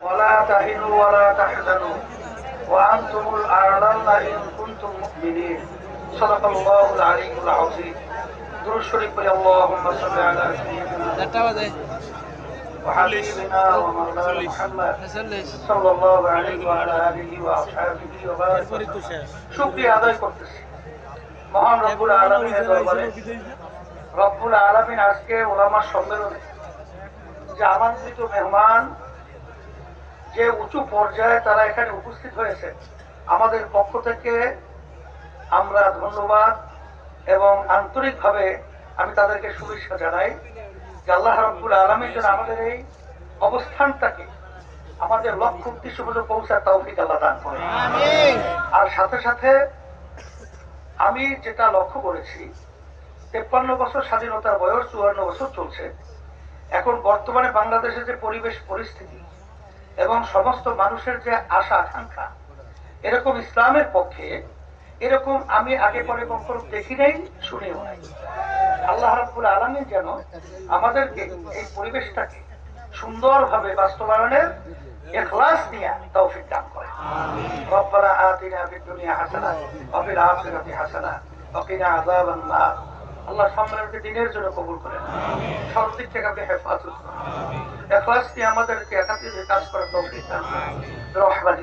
ولا تهنوا ولا تحزنوا وأنتم الأعلون إن كنتم مؤمنين صدق الله العلي العظيم درود شريف بل اللهم صل على سيدنا চারটা বাজে وحبيبنا ومولانا محمد চল্লিশ صلى الله عليه وعلى آله وأصحابه وبارك এরপরই তো শেষ শুক্রিয়া আদায় করতেছি মহান রব্বুল আলমিনের দরবারে রব্বুল আলমিন আজকে ওলামার সম্মেলনে যে আমন্ত্রিত মেহমান যে উঁচু পর্যায়ে তারা এখানে উপস্থিত হয়েছে আমাদের পক্ষ থেকে আমরা ধন্যবাদ এবং আন্তরিকভাবে আমি তাদেরকে শুভেচ্ছা জানাই যে আল্লাহ রব্বুল আলমীর জন্য আমাদের এই অবস্থানটাকে আমাদের লক্ষ্য উদ্দেশ্য পর্যন্ত পৌঁছার তৌফিক আল্লাহ দান করে আর সাথে সাথে আমি যেটা লক্ষ্য করেছি তেপ্পান্ন বছর স্বাধীনতার বয়স চুয়ান্ন বছর চলছে। এখন বর্তমানে বাংলাদেশের যে পরিবেশ পরিস্থিতি এবং সমস্ত মানুষের যে আশা আকাঙ্ক্ষা এরকম ইসলামের পক্ষে এরকম আমি আগে পরে কখনো দেখি নাই শুনেও নাই। আল্লাহ রাবুল আলমী যেন আমাদেরকে এই পরিবেশটাকে সুন্দরভাবে বাস্তবায়নের এখলাস নিয়ে তৌফিক দান করে রব্বানা আতিনা ফিদ দুনিয়া হাসানা ওয়া ফিল আখিরাতি হাসানা ওয়া কিনা আযাবান নার আল্লাহ সম্মেলনকে দিনের জন্য কবুল করেন। সব দিক থেকে আপনি হেফাজত করেন। এখলাস দিয়ে আমাদেরকে একাত্রিত কাজ করার তৌফিক দান রহমান